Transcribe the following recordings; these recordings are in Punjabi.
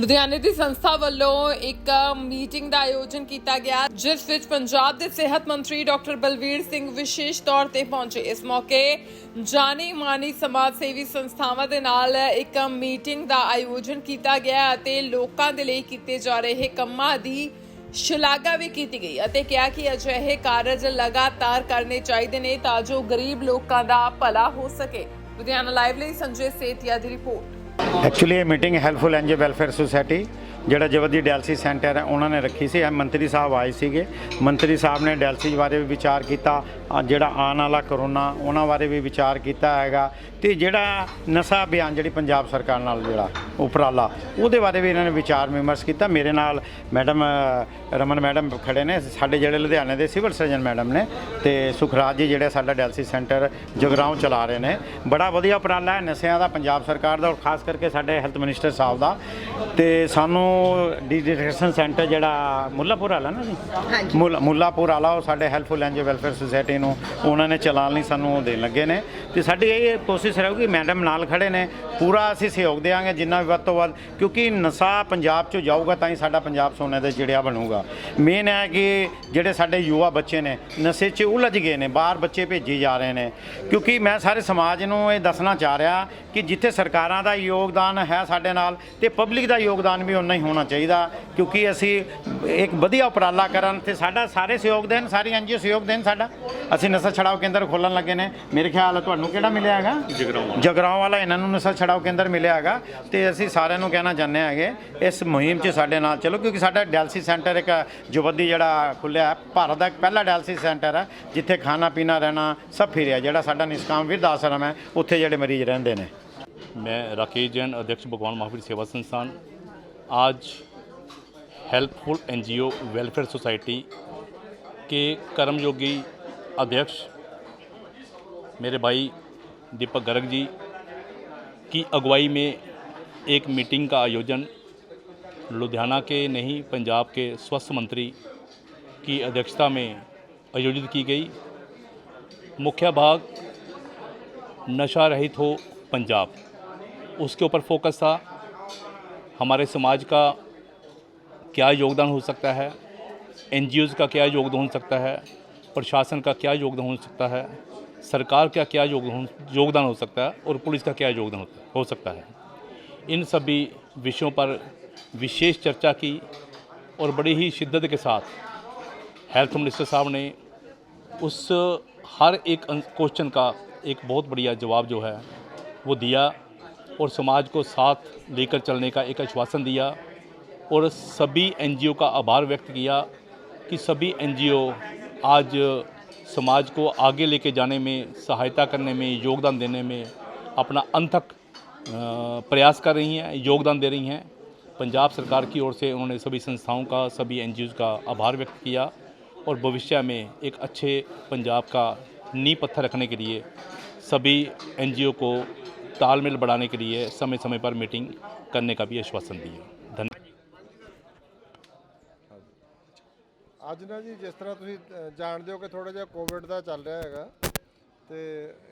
ਲੁਧਿਆਣੇ ਦੀ ਸੰਸਥਾ ਵੱਲੋਂ ਇੱਕ ਮੀਟਿੰਗ ਦਾ ਆਯੋਜਨ ਕੀਤਾ ਗਿਆ, ਜਿਸ ਵਿੱਚ ਪੰਜਾਬ ਦੇ ਸਿਹਤ ਮੰਤਰੀ ਡਾਕਟਰ ਬਲਵੀਰ ਸਿੰਘ ਵਿਸ਼ੇਸ਼ ਤੌਰ ਤੇ ਪਹੁੰਚੇ। ਇਸ ਮੌਕੇ ਜਾਣੀ ਮਾਨੀ ਸਮਾਜ ਸੇਵੀ ਸੰਸਥਾਵਾਂ ਦੇ ਨਾਲ ਇੱਕ ਮੀਟਿੰਗ ਦਾ ਆਯੋਜਨ ਕੀਤਾ ਗਿਆ ਅਤੇ ਲੋਕਾਂ ਦੇ ਲਈ ਕੀਤੇ ਜਾ ਰਹੇ ਕੰਮਾਂ ਦੀ ਸ਼ਲਾਘਾ ਵੀ ਕੀਤੀ ਗਈ ਅਤੇ ਕਿਹਾ ਕਿ ਅਜਿਹੇ ਕਾਰਜ ਲਗਾਤਾਰ ਕਰਨੇ ਚਾਹੀਦੇ ਨੇ ਤਾਂ ਜੋ ਗਰੀਬ ਲੋਕਾਂ ਦਾ ਭਲਾ ਹੋ ਸਕੇ। ਲੁਧਿਆਣਾ ਲਾਈਵ ਲਈ ਸੰਜੇ ਸੇਤੀਆ ਦੀ ਰਿਪੋਰਟ। ਐਕਚੁਅਲੀ ਇਹ meeting helpful NG welfare society ਜਿਹੜਾ ਜਵਦੀ ਡਾਇਲਸਿਸ ਸੈਂਟਰ ਹੈ, ਉਹਨਾਂ ਨੇ ਰੱਖੀ ਸੀ। ਇਹ ਮੰਤਰੀ ਸਾਹਿਬ ਆਏ ਸੀਗੇ। ਮੰਤਰੀ ਸਾਹਿਬ ਨੇ ਡਾਇਲਸਿਸ ਬਾਰੇ ਵੀ ਵਿਚਾਰ ਕੀਤਾ। ਜਿਹੜਾ ਆਉਣ ਵਾਲਾ ਕਰੋਨਾ, ਉਹਨਾਂ ਬਾਰੇ ਵੀ ਵਿਚਾਰ ਕੀਤਾ ਹੈਗਾ। ਤੇ ਜਿਹੜਾ ਨਸ਼ਾ ਅਭਿਆਨ ਜਿਹੜੀ ਪੰਜਾਬ ਸਰਕਾਰ ਨਾਲ ਜਿਹੜਾ ਉਪਰਾਲਾ, ਉਹਦੇ ਬਾਰੇ ਵੀ ਇਹਨਾਂ ਨੇ ਵਿਚਾਰ ਵਿਮਰਸ਼ ਕੀਤਾ। ਮੇਰੇ ਨਾਲ ਮੈਡਮ ਰਮਨ ਮੈਡਮ ਖੜੇ ਨੇ। ਸਾਡੇ ਜਿਹੜੇ ਲੁਧਿਆਣੇ ਦੇ ਸਿਵਲ ਸਰਜਨ ਮੈਡਮ ਨੇ ਤੇ ਸੁਖਰਾਜ ਜੀ ਜਿਹੜੇ ਸਾਡਾ ਡਾਇਲਸਿਸ ਸੈਂਟਰ ਜਗਰਾਉਂ ਚਲਾ ਰਹੇ ਨੇ। ਬੜਾ ਵਧੀਆ ਉਪਰਾਲਾ ਹੈ ਨਸ਼ਿਆਂ ਦਾ ਪੰਜਾਬ ਸਰਕਾਰ ਦਾ ਔਰ ਖਾਸ ਕਰਕੇ ਸਾਡੇ ਹੈਲਥ ਮਿਨਿਸਟਰ ਸਾਹਿਬ ਦਾ। ਤੇ ਸਾਨੂੰ ਡੀਡਿਟੈਕਸ਼ਨ ਸੈਂਟਰ ਜਿਹੜਾ ਮੁੱਲਾਪੁਰ ਵਾਲਾ ਨਾ ਜੀ? ਮੁੱਲਾ- ਮੁੱਲਾਪੁਰ ਵਾਲਾ ਉਹ ਸਾਡੇ ਹੈਲਪਫੁਲ ਐਨਜੀ ਵੈਲਫੇਅਰ ਸੁਸਾਇਟੀ ਨੂੰ। ਉਹਨਾਂ ਨੇ ਚਲਾਉਣ ਲਈ ਸਾਨੂੰ ਉਹ ਦੇਣ ਲੱਗੇ ਨੇ। ਤੇ ਸਾਡੀ ਇਹ ਕੋਸ਼ਿਸ਼ ਰਹੂਗੀ ਮੈਡਮ ਨਾਲ ਖੜੇ ਨੇ ਪੂਰਾ ਅਸੀਂ ਸਹਿਯੋਗ ਦੇਵਾਂਗੇ ਜਿੰਨਾ ਵੀ ਵੱਧ ਤੋਂ ਵੱਧ ਕਿਉਂਕਿ ਨਸ਼ਾ ਪੰਜਾਬ 'ਚੋਂ ਜਾਊਗਾ ਤਾਂ ਹੀ ਸਾਡਾ ਪੰਜਾਬ ਸੋਨੇ ਦਾ ਚਿੜਿਆ ਬਣੂਗਾ। ਮੇਨ ਹੈ ਕਿ ਜਿਹੜੇ ਸਾਡੇ ਯੁਵਾ ਬੱਚੇ ਨੇ ਨਸ਼ੇ 'ਚ ਉਲਝ ਗਏ ਨੇ ਬਾਹਰ ਬੱਚੇ ਭੇਜੀ ਜਾ ਰਹੇ ਨੇ। ਕਿਉਂਕਿ ਮੈਂ ਸਾਰੇ ਸਮਾਜ ਨੂੰ ਇਹ ਦੱਸਣਾ ਚਾਹ ਰਿਹਾ ਕਿ ਜਿੱਥੇ ਸਰਕਾਰਾਂ ਦਾ ਯੋਗਦਾਨ ਹੈ ਸਾਡੇ ਨਾਲ ਤੇ ਪਬਲਿਕ ਦਾ ਯੋਗਦਾਨ ਵੀ ਉਨਾ ਹੀ ਹੋਣਾ ਚਾਹੀਦਾ। ਕਿਉਂਕਿ ਅਸੀਂ ਇੱਕ ਵਧੀਆ ਉਪਰਾਲਾ ਕਰਨ ਤੇ ਸਾਡਾ ਸਾਰੇ ਸਹਿਯੋਗ ਦੇਣ ਸਾਰੀ ਐਨਜੀਓ ਸਹਿਯੋਗ ਦੇਣ ਸਾਡਾ। ਅਸੀਂ ਨਸ਼ਾ ਛਡਾਓ ਕੇਂਦਰ ਖੋਲਣ ਲੱਗੇ ਨੇ। ਮੇਰੇ ਖਿਆਲ ਤੁਹਾਨੂੰ ਕਿਹੜਾ ਮਿਲਿਆ ਹੈਗਾ? ਜਗਰਾਉਂ ਵਾਲਾ ਇਹਨਾਂ ਨੂੰ ਨਸ਼ਾ ਛਡਾਓ ਕੇਂਦਰ ਮਿਲਿਆ ਹੈਗਾ ਤੇ ਅਸੀਂ ਸਾਰਿਆਂ ਨੂੰ ਕਹਿਣਾ ਚਾਹੁੰਦੇ ਹੈਗੇ ਇਸ ਮੁਹਿੰਮ 'ਚ ਸਾਡੇ ਨਾਲ ਚਲੋ ਕਿਉਂਕਿ ਸਾਡਾ ਡਾਇਲਸਿਸ ਸੈਂਟਰ ਇੱਕ ਜਵੱਦੀ ਜਿਹੜਾ ਖੁੱਲਿਆ ਹੈ, ਭਾਰਤ ਦਾ ਇੱਕ ਪਹਿਲਾ ਡਾਇਲਸਿਸ ਸੈਂਟਰ ਹੈ ਜਿੱਥੇ ਖਾਣਾ ਪੀਣਾ ਰਹਿਣਾ ਸਭ ਫਿਰਿਆ ਜਿਹੜਾ ਸਾਡਾ ਨਿਸ਼ਕਾਮ ਵਿਰਧ ਆਸ਼ਰਮ ਹੈ ਉੱਥੇ ਜਿਹੜੇ ਮਰੀਜ਼ ਰਹਿੰਦੇ ਨੇ मैं राकेश जैन अध्यक्ष भगवान महावीर सेवा संस्थान आज हेल्पफुल एनजीओ वेलफेयर सोसाइटी के कर्मयोगी अध्यक्ष मेरे भाई दीपक गर्ग जी की अगुवाई में एक मीटिंग का आयोजन लुधियाना के नहीं, पंजाब के स्वास्थ्य मंत्री की अध्यक्षता में आयोजित की गई। मुख्य भाग, नशा रहित हो पंजाब। उसके ऊपर फोकस था। हमारे समाज का क्या योगदान हो सकता है? एन का क्या योगदान हो सकता है? प्रशासन का क्या योगदान हो सकता है? सरकार का क्या योगदान हो सकता है और पुलिस का क्या योगदान हो? सकता है। इन सभी विषयों पर विशेष चर्चा की और बड़ी ही शिद्दत के साथ हेल्थ मिनिस्टर साहब ने उस हर एक क्वेश्चन का एक बहुत बढ़िया जवाब जो है, वो दिया और समाज को साथ लेकर चलने का एक आश्वासन दिया और सभी एनजीओ का आभार व्यक्त किया कि सभी एनजीओ आज समाज को आगे लेके जाने में, सहायता करने में, योगदान देने में अपना अनथक प्रयास कर रही हैं, योगदान दे रही हैं। पंजाब सरकार की ओर से उन्होंने सभी संस्थाओं का, सभी एनजीओ का आभार व्यक्त किया और भविष्य में एक अच्छे पंजाब का नींव पत्थर रखने के लिए सभी एनजीओ को तालमेल बढ़ाने के लिए समय समय पर मीटिंग करने का भी आश्वासन दिया। ਅੱਜ ਨਾ ਜੀ ਜਿਸ ਤਰ੍ਹਾਂ ਤੁਸੀਂ ਜਾਣਦੇ ਹੋ ਕਿ ਥੋੜਾ ਜਿਹਾ ਕੋਵਿਡ ਦਾ ਚੱਲ ਰਿਹਾ ਹੈਗਾ ਤੇ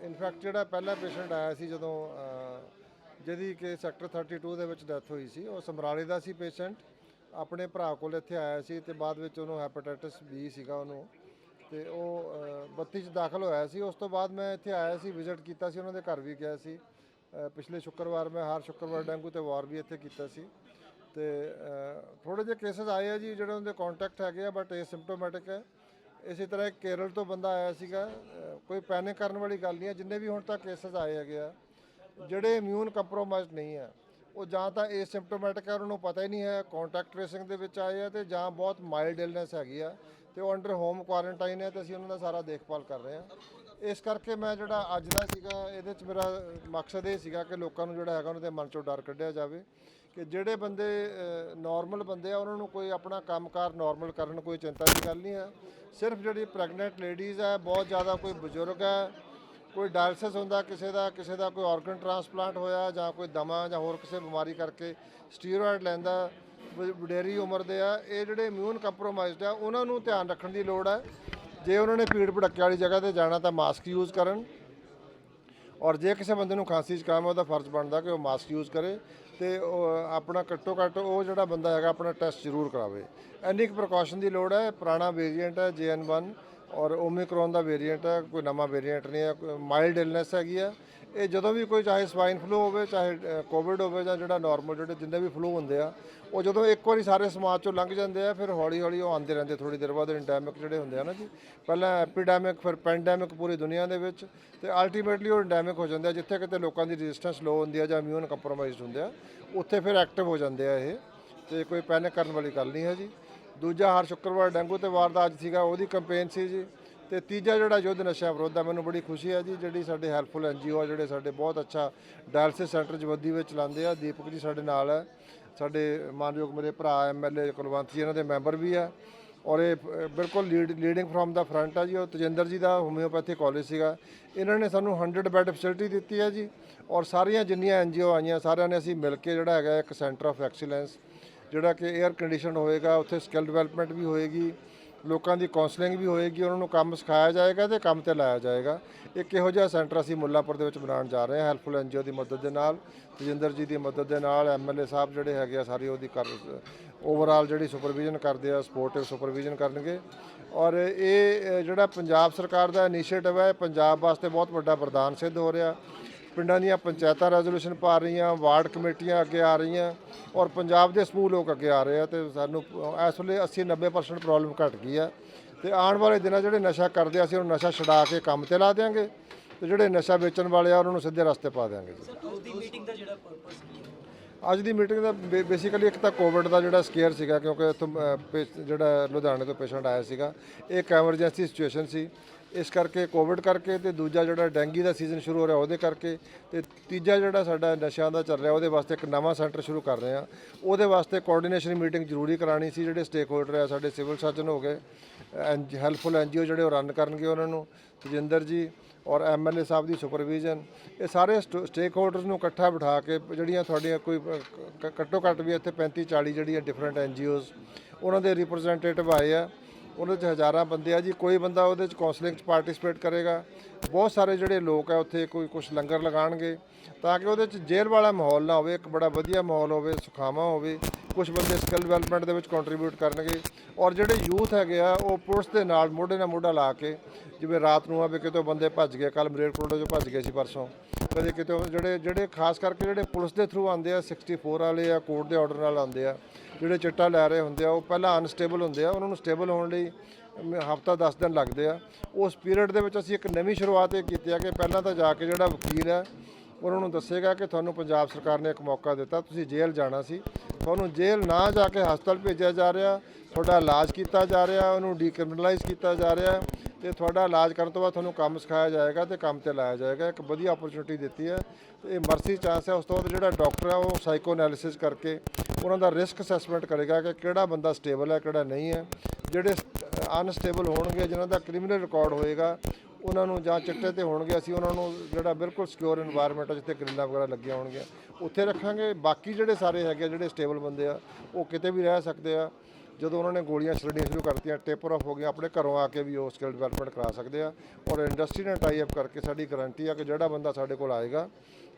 ਇਨਫੈਕਟ ਜਿਹੜਾ ਪਹਿਲਾ ਪੇਸ਼ੈਂਟ ਆਇਆ ਸੀ ਜਦੋਂ ਜਿਹਦੀ ਕਿ ਸੈਕਟਰ 32 ਦੇ ਵਿੱਚ ਡੈਥ ਹੋਈ ਸੀ ਉਹ ਸਮਰਾਲੇ ਦਾ ਸੀ ਪੇਸ਼ੈਂਟ ਆਪਣੇ ਭਰਾ ਕੋਲ ਇੱਥੇ ਆਇਆ ਸੀ ਤੇ ਬਾਅਦ ਵਿੱਚ ਉਹਨੂੰ ਹੈਪੇਟਾਈਟਿਸ ਬੀ ਸੀਗਾ ਉਹਨੂੰ ਤੇ ਉਹ ਅ, 32 ਚ ਦਾਖਲ ਹੋਇਆ ਸੀ। ਉਸ ਤੋਂ ਬਾਅਦ ਮੈਂ ਇੱਥੇ ਆਇਆ ਸੀ ਵਿਜ਼ਿਟ ਕੀਤਾ ਸੀ ਉਹਨਾਂ ਦੇ ਘਰ ਵੀ ਗਿਆ ਸੀ। ਪਿਛਲੇ ਸ਼ੁੱਕਰਵਾਰ ਮੈਂ ਹਰ ਸ਼ੁੱਕਰਵਾਰ ਡੈਂਗੂ ਤੇ ਵਾਰ ਵੀ ਇੱਥੇ ਕੀਤਾ ਸੀ। ਤੇ ਥੋੜੇ ਜਿਹੇ ਕੇਸਸ ਆਏ ਆ ਜੀ ਜਿਹੜੇ ਉਹਦੇ ਕੰਟੈਕਟ ਹੈਗੇ ਆ ਬਟ ਇਹ ਸਿੰਪਟੋਮੈਟਿਕ ਹੈ। ਇਸੇ ਤਰ੍ਹਾਂ ਇੱਕ ਕੇਰਲ ਤੋਂ ਬੰਦਾ ਆਇਆ ਸੀਗਾ ਕੋਈ ਪੈਨਿਕ ਕਰਨ ਵਾਲੀ ਗੱਲ ਨਹੀਂ ਹੈ, ਜਿੰਨੇ ਵੀ ਹੁਣ ਤੱਕ ਕੇਸਸ ਆਏ ਹੈਗੇ ਆ, ਜਿਹੜੇ ਇਮਿਊਨ ਕੰਪਰੋਮਾਈਜ਼ ਨਹੀਂ ਹੈ, ਉਹ ਜਾਂ ਤਾਂ ਇਹ ਸਿੰਪਟੋਮੈਟਿਕ ਹੈ ਉਹਨਾਂ ਨੂੰ ਪਤਾ ਹੀ ਨਹੀਂ ਹੈ ਕੰਟੈਕਟ ਟ੍ਰੇਸਿੰਗ ਦੇ ਵਿੱਚ ਆਏ ਆ ਤੇ ਜਾਂ ਬਹੁਤ ਮਾਈਲਡ ਇਲਨੈਸ ਹੈਗੀ ਆ, ਤੇ ਉਹ ਅੰਡਰ ਹੋਮ ਕੁਆਰੰਟਾਈਨ ਹੈ ਤੇ ਅਸੀਂ ਉਹਨਾਂ ਦਾ ਸਾਰਾ ਦੇਖਭਾਲ ਕਰ ਰਹੇ ਹਾਂ। ਇਸ ਕਰਕੇ ਮੈਂ ਜਿਹੜਾ ਅੱਜ ਦਾ ਸੀਗਾ, ਇਹਦੇ ਚ ਮੇਰਾ ਮਕਸਦ ਇਹ ਸੀਗਾ ਕਿ ਲੋਕਾਂ ਨੂੰ ਜਿਹੜਾ ਹੈਗਾ, ਉਹਨਾਂ ਦੇ ਮਨ ਚੋਂ ਡਰ ਕੱਢਿਆ ਜਾਵੇ। ਕਿ ਜਿਹੜੇ ਬੰਦੇ ਨਾਰਮਲ ਬੰਦੇ ਆ, ਉਹਨਾਂ ਨੂੰ ਕੋਈ ਆਪਣਾ ਕੰਮਕਾਰ ਨਾਰਮਲ ਕਰਨ ਕੋਈ ਚਿੰਤਾ ਦੀ ਗੱਲ ਨਹੀਂ ਹੈ ਸਿਰਫ ਜਿਹੜੀ ਪ੍ਰੈਗਨੈਂਟ ਲੇਡੀਜ਼ ਹੈ ਬਹੁਤ ਜ਼ਿਆਦਾ ਕੋਈ ਬਜ਼ੁਰਗ ਹੈ ਕੋਈ ਡਾਇਲਸਿਸ ਹੁੰਦਾ ਕਿਸੇ ਦਾ ਕਿਸੇ ਦਾ ਕੋਈ ਆਰਗਨ ਟ੍ਰਾਂਸਪਲਾਂਟ ਹੋਇਆ ਜਾਂ ਕੋਈ ਦਮਾ ਜਾਂ ਹੋਰ ਕਿਸੇ ਬਿਮਾਰੀ ਕਰਕੇ ਸਟੀਰੋਇਡ ਲੈਂਦਾ, ਵ- ਵਡੇਰੀ ਉਮਰ ਦੇ ਆ, ਇਹ ਜਿਹੜੇ ਇਮਿਊਨ ਕੰਪਰੋਮਾਈਜ਼ਡ ਆ, ਉਹਨਾਂ ਨੂੰ ਧਿਆਨ ਰੱਖਣ ਦੀ ਲੋੜ ਹੈ ਜੇ ਉਹਨਾਂ ਨੇ ਭੀੜ ਭੜੱਕੇ ਵਾਲੀ ਜਗ੍ਹਾ ਤੇ ਜਾਣਾ ਤਾਂ ਮਾਸਕ ਯੂਜ਼ ਕਰਨ। ਔਰ ਜੇ ਕਿਸੇ ਬੰਦੇ ਨੂੰ ਖਾਂਸੀ ਜ਼ੁਕਾਮ ਹੈ ਉਹਦਾ ਫਰਜ਼ ਬਣਦਾ ਕਿ ਉਹ ਮਾਸਕ ਯੂਜ਼ ਕਰੇ। ਤੇ ਉਹ, ਆਪਣਾ ਘੱਟੋ ਘੱਟ ਉਹ ਜਿਹੜਾ ਬੰਦਾ ਹੈਗਾ, ਆਪਣਾ ਟੈਸਟ ਜ਼ਰੂਰ ਕਰਾਵੇ। ਇੰਨੀ ਕੁ ਪ੍ਰੀਕਾਸ਼ਨ ਦੀ ਲੋੜ ਹੈ, ਪੁਰਾਣਾ ਵੇਰੀਐਂਟ ਹੈ JN1 ਔਰ ਓਮਿਕਰੋਨ ਦਾ ਵੇਰੀਐਂਟ ਹੈ, ਕੋਈ ਨਵਾਂ ਵੇਰੀਐਂਟ ਨਹੀਂ ਹੈ ਮਾਈਲਡ ਇਲਨੈਸ ਹੈਗੀ ਆ ਇਹ ਜਦੋਂ ਵੀ ਕੋਈ ਚਾਹੇ ਸਵਾਈਨ ਫਲੂ ਹੋਵੇ, ਚਾਹੇ ਕੋਵਿਡ ਹੋਵੇ ਜਾਂ ਜਿਹੜਾ ਨਾਰਮਲ ਜਿਹੜੇ ਜਿੰਨੇ ਵੀ ਫਲੂ ਹੁੰਦੇ ਆ ਉਹ ਜਦੋਂ ਇੱਕ ਵਾਰੀ ਸਾਰੇ ਸਮਾਜ ਚੋਂ ਲੰਘ ਜਾਂਦੇ ਆ, ਫਿਰ ਹੌਲੀ ਹੌਲੀ ਉਹ ਆਉਂਦੇ ਰਹਿੰਦੇ ਥੋੜੀ ਦੇਰ ਬਾਅਦ ਇੰਡੈਮਿਕ ਜਿਹੜੇ ਹੁੰਦੇ ਆ ਨਾ ਜੀ। ਪਹਿਲਾਂ ਐਪੀਡੈਮਿਕ ਫਿਰ ਪੈਂਡੈਮਿਕ ਪੂਰੀ ਦੁਨੀਆ ਦੇ ਵਿੱਚ ਤੇ ਅਲਟੀਮੇਟਲੀ ਉਹ ਇੰਡੈਮਿਕ ਹੋ ਜਾਂਦੇ ਆ, ਜਿੱਥੇ ਕਿਤੇ ਲੋਕਾਂ ਦੀ ਰੈਜ਼ਿਸਟੈਂਸ ਲੋ ਹੁੰਦੀ ਆ ਜਾਂ ਇਮਿਊਨ ਕੰਪਰੋਮਾਈਜ਼ਡ ਹੁੰਦੇ ਆ, ਉੱਥੇ ਫਿਰ ਐਕਟਿਵ ਹੋ ਜਾਂਦੇ ਆ ਇਹ। ਤੇ ਕੋਈ ਪੈਨਿਕ ਕਰਨ ਵਾਲੀ ਗੱਲ ਨਹੀਂ ਹੈ ਜੀ। ਦੂਜਾ ਹਰ ਸ਼ੁੱਕਰਵਾਰ ਡੈਂਗੂ ਤੇ ਵਾਰ ਦਾ ਅੱਜ ਸੀਗਾ, ਉਹਦੀ ਕੰਪੇਨ ਸੀ ਜੀ। ਤੇ ਤੀਜਾ ਜਿਹੜਾ ਯੁੱਧ ਨਸ਼ਾ ਵਿਰੋਧ ਦਾ ਮੈਨੂੰ ਬੜੀ ਖੁਸ਼ੀ ਹੈ ਜੀ, ਜਿਹੜੀ ਸਾਡੇ ਹੈਲਪਫੁਲ ਐਨਜੀਓ ਆ, ਜਿਹੜੇ ਸਾਡੇ ਬਹੁਤ ਅੱਛਾ ਡਾਇਲਸਿਸ ਸੈਂਟਰ ਜਵੱਦੀ ਵਿੱਚ ਚਲਾਉਂਦੇ ਆ, ਦੀਪਕ ਜੀ ਸਾਡੇ ਨਾਲ ਹੈ। ਸਾਡੇ ਮਾਨਯੋਗ ਮੇਰੇ ਭਰਾ ਐਮਐਲਏ ਕੁਲਵੰਤ ਜੀ, ਇਹਨਾਂ ਦੇ ਮੈਂਬਰ ਵੀ ਆ। ਔਰ ਇਹ ਬਿਲਕੁਲ lead, leading from the front ਆ ਜੀ। ਉਹ ਤਜਿੰਦਰ ਜੀ ਦਾ ਹੋਮਿਓਪੈਥੀ ਕਾਲਜ ਸੀਗਾ। ਇਹਨਾਂ ਨੇ ਸਾਨੂੰ 100 ਬੈੱਡ ਫੈਸਿਲਿਟੀ ਦਿੱਤੀ ਹੈ ਜੀ। ਔਰ ਸਾਰੀਆਂ ਜਿੰਨੀਆਂ ਐਨਜੀਓ ਆਈਆਂ, ਸਾਰਿਆਂ ਨੇ ਅਸੀਂ ਮਿਲ ਕੇ ਜਿਹੜਾ ਹੈਗਾ ਇੱਕ ਸੈਂਟਰ ਆਫ ਐਕਸੀਲੈਂਸ, ਜਿਹੜਾ ਕਿ 에ਅਰ ਕੰਡੀਸ਼ਨ ਹੋਏਗਾ, ਉੱਥੇ ਸਕਿੱਲ ਡਿਵੈਲਪਮੈਂਟ ਵੀ ਹੋਏਗੀ। ਲੋਕਾਂ ਦੀ ਕਾਉਂਸਲਿੰਗ ਵੀ ਹੋਏਗੀ, ਉਹਨਾਂ ਨੂੰ ਕੰਮ ਸਿਖਾਇਆ ਜਾਏਗਾ ਤੇ ਕੰਮ ਤੇ ਲਾਇਆ ਜਾਏਗਾ। ਇੱਕ ਇਹੋ ਜਿਹਾ ਸੈਂਟਰ ਅਸੀਂ ਮੁੱਲਾਪੁਰ ਦੇ ਵਿੱਚ ਬਣਾਉਣ ਜਾ ਰਹੇ ਹਾਂ, ਹੈਲਪਫੁਲ ਐਨਜੀਓ ਦੀ ਮਦਦ ਦੇ ਨਾਲ, ਤਜਿੰਦਰ ਜੀ ਦੀ ਮਦਦ ਦੇ ਨਾਲ ਐਮਐਲਏ ਸਾਹਿਬ ਜਿਹੜੇ ਹੈਗੇ ਆ, ਸਾਰੀ ਉਹਦੀ ਕਰ ਓਵਰਆਲ ਜਿਹੜੀ ਸੁਪਰਵਿਜ਼ਨ ਕਰਦੇ ਆ ਸਪੋਰਟਿਵ ਸੁਪਰਵਿਜ਼ਨ ਕਰਨਗੇ। ਔਰ ਇਹ ਜਿਹੜਾ ਪੰਜਾਬ ਸਰਕਾਰ ਦਾ ਇਨੀਸ਼ੀਏਟਿਵ ਹੈ, ਇਹ ਪੰਜਾਬ ਵਾਸਤੇ ਬਹੁਤ ਵੱਡਾ ਵਰਦਾਨ ਸਿੱਧ ਹੋ ਰਿਹਾ। ਪਿੰਡਾਂ ਦੀਆਂ ਪੰਚਾਇਤਾਂ ਰੈਜ਼ੋਲੂਸ਼ਨ ਪਾ ਰਹੀਆਂ ਵਾਰਡ ਕਮੇਟੀਆਂ ਅੱਗੇ ਆ ਰਹੀਆਂ ਔਰ ਪੰਜਾਬ ਦੇ ਸਮੂਹ ਲੋਕ ਅੱਗੇ ਆ ਰਹੇ ਆ ਤੇ ਸਾਨੂੰ ਇਸ ਵੇਲੇ 80 90% ਪ੍ਰੋਬਲਮ ਘਟ ਗਈ ਆ ਤੇ ਆਉਣ ਵਾਲੇ ਦਿਨਾਂ ਜਿਹੜੇ ਨਸ਼ਾ ਕਰਦੇ ਆ ਅਸੀਂ ਉਹਨੂੰ ਨਸ਼ਾ ਛਡਾ ਕੇ ਕੰਮ ਤੇ ਲਾ ਦਿਆਂਗੇ ਤੇ ਜਿਹੜੇ ਨਸ਼ਾ ਵੇਚਣ ਵਾਲੇ ਆ ਉਹਨਾਂ ਨੂੰ ਸਿੱਧੇ ਰਸਤੇ ਪਾ ਦਿਆਂਗੇ ਜੀ। ਅੱਜ ਦੀ ਮੀਟਿੰਗ ਦਾ ਬੇਸਿਕਲੀ ਇੱਕ ਤਾਂ ਕੋਵਿਡ ਦਾ ਜਿਹੜਾ ਸਕੇਅਰ ਸੀਗਾ ਕਿਉਂਕਿ ਇੱਥੋਂ ਜਿਹੜਾ ਲੁਧਿਆਣੇ ਤੋਂ ਪੇਸ਼ੈਂਟ ਆਇਆ ਸੀਗਾ ਇਹ ਇੱਕ ਐਮਰਜੈਂਸੀ ਸਿਚੁਏਸ਼ਨ ਸੀ। ਇਸ ਕਰਕੇ ਕੋਵਿਡ ਕਰਕੇ ਤੇ ਦੂਜਾ ਜਿਹੜਾ ਡੈਂਗੀ ਦਾ ਸੀਜ਼ਨ ਸ਼ੁਰੂ ਹੋ ਰਿਹਾ ਉਹਦੇ ਕਰਕੇ ਤੇ ਤੀਜਾ ਜਿਹੜਾ ਸਾਡਾ ਨਸ਼ਿਆਂ ਦਾ ਚੱਲ ਰਿਹਾ ਉਹਦੇ ਵਾਸਤੇ ਇੱਕ ਨਵਾਂ ਸੈਂਟਰ ਸ਼ੁਰੂ ਕਰ ਰਹੇ ਆ ਉਹਦੇ ਵਾਸਤੇ ਕੋਆਰਡੀਨੇਸ਼ਨ ਮੀਟਿੰਗ ਜ਼ਰੂਰੀ ਕਰਾਣੀ ਸੀ, ਜਿਹੜੇ ਸਟੇਕ ਹੋਲਡਰ ਆ, ਸਾਡੇ ਸਿਵਲ ਸਰਜਨ ਹੋ ਗਏ ਹੈਲਪਫੁਲ ਐਨਜੀਓ ਜਿਹੜੇ ਉਹ ਰਨ ਕਰਨਗੇ ਉਹਨਾਂ ਨੂੰ ਤਜਿੰਦਰ ਜੀ ਔਰ ਐਮਐਲਏ ਸਾਹਿਬ ਦੀ ਸੁਪਰਵਿਜ਼ਨ ਇਹ ਸਾਰੇ ਸਟੇਕ ਹੋਲਡਰਸ ਨੂੰ ਇਕੱਠਾ ਬਿਠਾ ਕੇ ਜਿਹੜੀਆਂ ਤੁਹਾਡੀਆਂ ਕੋਈ ਘੱਟੋ ਘੱਟ ਵੀ ਇੱਥੇ 35 40 ਜਿਹੜੀਆਂ ਡਿਫਰੈਂਟ ਐਨਜੀਓਜ਼ ਉਹਨਾਂ ਦੇ ਰਿਪਰੈਜ਼ੈਂਟੇਟਿਵ ਆਏ ਆ। ਉਹਦੇ 'ਚ ਹਜ਼ਾਰਾਂ ਬੰਦੇ ਆ ਜੀ, ਕੋਈ ਬੰਦਾ ਉਹਦੇ 'ਚ ਕਾਉਂਸਲਿੰਗ 'ਚ ਪਾਰਟਿਸਿਪੇਟ ਕਰੇਗਾ। ਬਹੁਤ ਸਾਰੇ ਜਿਹੜੇ ਲੋਕ ਆ ਉੱਥੇ ਕੋਈ ਕੁਝ ਲੰਗਰ ਲਗਾਣਗੇ ਤਾਂ ਕਿ ਉਹਦੇ 'ਚ ਜੇਲ੍ਹ ਵਾਲਾ ਮਾਹੌਲ ਨਾ ਹੋਵੇ, ਇੱਕ ਬੜਾ ਵਧੀਆ ਮਾਹੌਲ ਹੋਵੇ, ਸੁਖਾਵਾਂ ਹੋਵੇ। ਕੁਝ ਬੰਦੇ ਸਕਿੱਲ ਡਿਵੈਲਪਮੈਂਟ ਦੇ ਵਿੱਚ ਕੰਟਰੀਬਿਊਟ ਕਰਨਗੇ ਔਰ ਜਿਹੜੇ ਯੂਥ ਹੈਗੇ ਆ, ਉਹ ਪੁਲਿਸ ਦੇ ਨਾਲ ਮੋਢੇ ਨਾਲ ਮੋਢਾ ਲਾ ਕੇ, ਜਿਵੇਂ ਰਾਤ ਨੂੰ ਆਵੇ ਕਿਤੇ ਬੰਦੇ ਭੱਜ ਗਏ ਕੱਲ ਮਰੇਟਕੋਟੇ ਚੋਂ ਭੱਜ ਗਏ ਸੀ ਪਰਸੋਂ, ਕਦੇ ਕਿਤੇ ਜਿਹੜੇ ਜਿਹੜੇ ਖਾਸ ਕਰਕੇ ਜਿਹੜੇ ਪੁਲਿਸ ਦੇ ਥਰੂ ਆਉਂਦੇ ਆ 64 ਵਾਲੇ ਆ ਕੋਰਟ ਦੇ ਆਰਡਰ ਨਾਲ ਆਉਂਦੇ ਆ, ਜਿਹੜੇ ਚਿੱਟਾ ਲੈ ਰਹੇ ਹੁੰਦੇ ਆ, ਉਹ ਪਹਿਲਾਂ ਅਨਸਟੇਬਲ ਹੁੰਦੇ ਆ, ਉਹਨਾਂ ਨੂੰ ਸਟੇਬਲ ਹੋਣ ਲਈ ਹਫਤਾ 10 ਦਿਨ ਲੱਗਦੇ ਆ। ਉਸ ਪੀਰੀਅਡ ਦੇ ਵਿੱਚ ਅਸੀਂ ਇੱਕ ਨਵੀਂ ਸ਼ੁਰੂਆਤ ਇਹ ਕੀਤੀ ਆ ਕਿ ਪਹਿਲਾਂ ਤਾਂ ਜਾ ਕੇ ਜਿਹੜਾ ਵਕੀਲ ਹੈ ਉਹਨਾਂ ਨੂੰ ਦੱਸੇਗਾ ਕਿ ਤੁਹਾਨੂੰ ਪੰਜਾਬ ਸਰਕਾਰ ਨੇ ਇੱਕ ਮੌਕਾ ਦਿੱਤਾ, ਤੁਸੀਂ ਜੇਲ੍ਹ ਜਾਣਾ ਸੀ। ਤੁਹਾਨੂੰ ਜੇਲ੍ਹ ਨਾ ਜਾ ਕੇ ਹਸਪਤਾਲ ਭੇਜਿਆ ਜਾ ਰਿਹਾ, ਤੁਹਾਡਾ ਇਲਾਜ ਕੀਤਾ ਜਾ ਰਿਹਾ, ਉਹਨੂੰ ਡੀਕ੍ਰਿਮੀਨਲਾਈਜ਼ ਕੀਤਾ ਜਾ ਰਿਹਾ ਤੇ ਤੁਹਾਡਾ ਇਲਾਜ ਕਰਨ ਤੋਂ ਬਾਅਦ ਤੁਹਾਨੂੰ ਕੰਮ ਸਿਖਾਇਆ ਜਾਏਗਾ ਤੇ ਕੰਮ ਤੇ ਲਾਇਆ ਜਾਏਗਾ। ਇੱਕ ਵਧੀਆ ਓਪਰਚੁਨਿਟੀ ਦਿੱਤੀ ਹੈ। ਤੇ ਇਹ ਮਰਸੀ ਚਾਂਸ ਹੈ। ਉਸ ਤੋਂ ਬਾਅਦ ਜਿਹੜਾ ਡਾਕਟਰ ਹੈ, ਉਹ ਸਾਈਕੋ ਐਨਾਲਿਸਿਸ ਕਰਕੇ ਉਹਨਾਂ ਦਾ ਰਿਸਕ ਅਸੈਸਮੈਂਟ ਕਰੇਗਾ ਕਿ ਕਿਹੜਾ ਬੰਦਾ ਸਟੇਬਲ ਹੈ, ਕਿਹੜਾ ਨਹੀਂ ਹੈ। ਜਿਹੜੇ ਅਨਸਟੇਬਲ ਹੋਣਗੇ, ਜਿਨ੍ਹਾਂ ਦਾ ਕ੍ਰਿਮੀਨਲ ਰਿਕਾਰਡ ਹੋਏਗਾ ਉਹਨਾਂ ਨੂੰ ਜਾਂ ਚਿੱਟੇ ਤੇ ਹੋਣਗੇ, ਅਸੀਂ ਉਹਨਾਂ ਨੂੰ ਜਿਹੜਾ ਬਿਲਕੁਲ ਸਿਕਿਉਰ এনवायरमेंट ਜਿੱਥੇ ਗ੍ਰਿਲਾਂ ਵਗੈਰਾ ਲੱਗੀਆਂ ਹੋਣਗੀਆਂ, ਉੱਥੇ ਰੱਖਾਂਗੇ। ਬਾਕੀ ਜਿਹੜੇ ਸਾਰੇ ਹੈਗੇ ਜਿਹੜੇ ਸਟੇਬਲ ਬੰਦੇ ਆ, ਉਹ ਕਿਤੇ ਵੀ ਰਹਿ ਸਕਦੇ ਆ। ਜਦੋਂ ਉਹਨਾਂ ਨੇ ਗੋਲੀਆਂ ਛੱਡਣੀਆਂ ਸ਼ੁਰੂ ਕਰਤੀਆਂ ਟੇਪਰ ਆਫ ਹੋ ਗਏ ਆਪਣੇ ਘਰੋਂ ਆ ਕੇ ਵੀ ਉਹ ਸਕਿੱਲ ਡਿਵੈਲਪਮੈਂਟ ਕਰਾ ਸਕਦੇ ਆ। ਔਰ ਇੰਡਸਟਰੀ ਨਾਲ ਟਾਈ ਅਪ ਕਰਕੇ ਸਾਡੀ ਗਾਰੰਟੀ ਆ ਕਿ ਜਿਹੜਾ ਬੰਦਾ ਸਾਡੇ ਕੋਲ ਆਏਗਾ,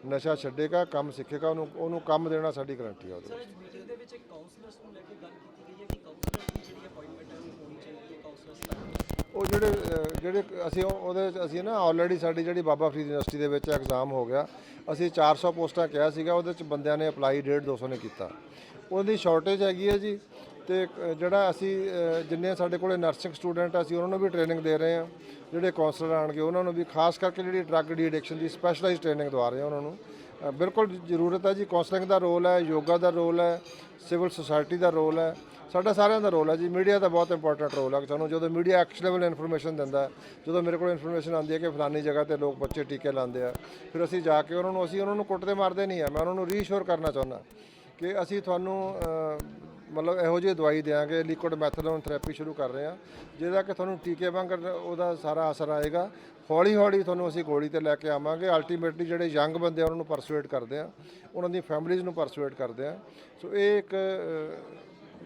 ਨਸ਼ਾ ਛੱਡੇਗਾ, ਕੰਮ ਸਿੱਖੇਗਾ, ਉਹਨੂੰ ਉਹਨੂੰ ਕੰਮ ਦੇਣਾ ਸਾਡੀ ਗਾਰੰਟੀ ਆ ਉਹਦੇ ਵਿੱਚ। ਕਾਉਂਸਲਰਸ ਨੂੰ ਲੈ ਕੇ ਗੱਲ ਉਹ ਜਿਹੜੇ ਜਿਹੜੇ ਅਸੀਂ ਉਹ- ਉਹਦੇ 'ਚ ਅਸੀਂ ਨਾ ਆਲਰੇਡੀ ਸਾਡੀ ਜਿਹੜੀ ਬਾਬਾ ਫਰੀਦ ਯੂਨੀਵਰਸਿਟੀ ਦੇ ਵਿੱਚ ਐਗਜ਼ਾਮ ਹੋ ਗਿਆ। ਅਸੀਂ 400 ਪੋਸਟਾਂ ਕਿਹਾ ਸੀਗਾ, ਉਹਦੇ ਚ ਬੰਦਿਆਂ ਨੇ ਅਪਲਾਈ 1.5 200 ਨੇ ਕੀਤਾ। ਉਹਦੀ ਸ਼ਾਰਟੇਜ ਹੈਗੀ ਹੈ ਜੀ ਤੇ ਜਿਹੜਾ ਅਸੀਂ ਜਿੰਨੇ ਸਾਡੇ ਕੋਲੇ ਨਰਸਿੰਗ ਸਟੂਡੈਂਟ ਅਸੀਂ ਉਹਨਾਂ ਨੂੰ ਵੀ ਟ੍ਰੇਨਿੰਗ ਦੇ ਰਹੇ ਹਾਂ। ਜਿਹੜੇ ਕਾਉਂਸਲਰ ਆਣਗੇ, ਉਹਨਾਂ ਨੂੰ ਵੀ, ਖਾਸ ਕਰਕੇ ਜਿਹੜੀ ਡਰੱਗ ਡੀ ਐਡਿਕਸ਼ਨ ਦੀ ਸਪੈਸ਼ਲਾਈਜ਼ ਟ੍ਰੇਨਿੰਗ ਦਵਾ ਰਹੇ ਹਾਂ ਉਹਨਾਂ ਨੂੰ। ਬਿਲਕੁਲ ਜ਼ਰੂਰਤ ਹੈ ਜੀ। ਕਾਉਂਸਲਿੰਗ ਦਾ ਰੋਲ ਹੈ, ਯੋਗਾ ਦਾ ਰੋਲ ਹੈ ਸਿਵਲ ਸੁਸਾਇਟੀ ਦਾ ਰੋਲ ਹੈ। ਸਾਡਾ ਸਾਰਿਆਂ ਦਾ ਰੋਲ ਹੈ ਜੀ। ਮੀਡੀਆ ਦਾ ਬਹੁਤ ਇੰਪੋਰਟੈਂਟ ਰੋਲ ਹੈ। ਕਿ ਸਾਨੂੰ ਜਦੋਂ ਮੀਡੀਆ ਐਕਸ਼ਨੇਬਲ ਇਨਫੋਰਮੇਸ਼ਨ ਦਿੰਦਾ ਜਦੋਂ ਮੇਰੇ ਕੋਲ ਇਨਫੋਰਮੇਸ਼ਨ ਆਉਂਦੀ ਹੈ ਕਿ ਫਲਾਨੀ ਜਗ੍ਹਾ ਤੇ ਲੋਕ ਬੱਚੇ ਟੀਕੇ ਲਾਉਂਦੇ ਆ, ਫਿਰ ਅਸੀਂ ਜਾ ਕੇ ਉਹਨਾਂ ਨੂੰ, ਅਸੀਂ ਉਹਨਾਂ ਨੂੰ ਕੁੱਟਦੇ ਮਾਰਦੇ ਨਹੀਂ ਆ। ਮੈਂ ਉਹਨਾਂ ਨੂੰ ਰੀਸ਼ੋਰ ਕਰਨਾ ਚਾਹੁੰਦਾ ਕਿ ਅਸੀਂ ਤੁਹਾਨੂੰ ਮਤਲਬ ਇਹੋ ਜਿਹੀ ਦਵਾਈ ਦੇਵਾਂਗੇ ਲਿਕੁਇਡ ਮੈਥਡੋਨ ਥੈਰੇਪੀ ਸ਼ੁਰੂ ਕਰ ਰਹੇ ਹਾਂ, ਜਿਹਦਾ ਕਿ ਤੁਹਾਨੂੰ ਟੀਕੇ ਵਾਂਗ ਉਹਦਾ ਸਾਰਾ ਅਸਰ ਆਏਗਾ। ਹੌਲੀ ਹੌਲੀ ਤੁਹਾਨੂੰ ਅਸੀਂ ਗੋਲੀ ਤੇ ਲੈ ਕੇ ਆਵਾਂਗੇ। ਅਲਟੀਮੇਟਲੀ ਜਿਹੜੇ ਯੰਗ ਬੰਦੇ ਆ, ਉਹਨਾਂ ਨੂੰ ਪਰਸੂਏਟ ਕਰਦੇ ਆ। ਉਹਨਾਂ ਦੀ ਫੈਮਿਲੀਜ਼ ਨੂੰ ਪਰਸੂਏਟ ਕਰਦੇ ਆ। ਸੋ ਇਹ ਇੱਕ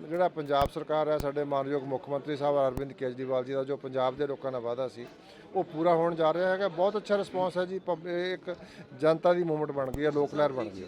ਜਿਹੜਾ ਪੰਜਾਬ ਸਰਕਾਰ ਹੈ ਸਾਡੇ ਮਾਨਯੋਗ ਮੁੱਖ ਮੰਤਰੀ ਸਾਹਿਬ ਅਰਵਿੰਦ ਕੇਜਰੀਵਾਲ ਜੀ ਦਾ, ਜੋ ਪੰਜਾਬ ਦੇ ਲੋਕਾਂ ਦਾ ਵਾਅਦਾ ਸੀ, ਉਹ ਪੂਰਾ ਹੋਣ ਜਾ ਰਿਹਾ ਹੈਗਾ। ਬਹੁਤ ਅੱਛਾ ਰਿਸਪੌਂਸ ਹੈ ਜੀ। ਪਬ- ਇਹ ਇੱਕ ਜਨਤਾ ਦੀ ਮੂਵਮੈਂਟ ਬਣ ਗਈ ਹੈ, ਲੋਕ ਲਹਿਰ ਬਣ ਗਈ ਹੈ।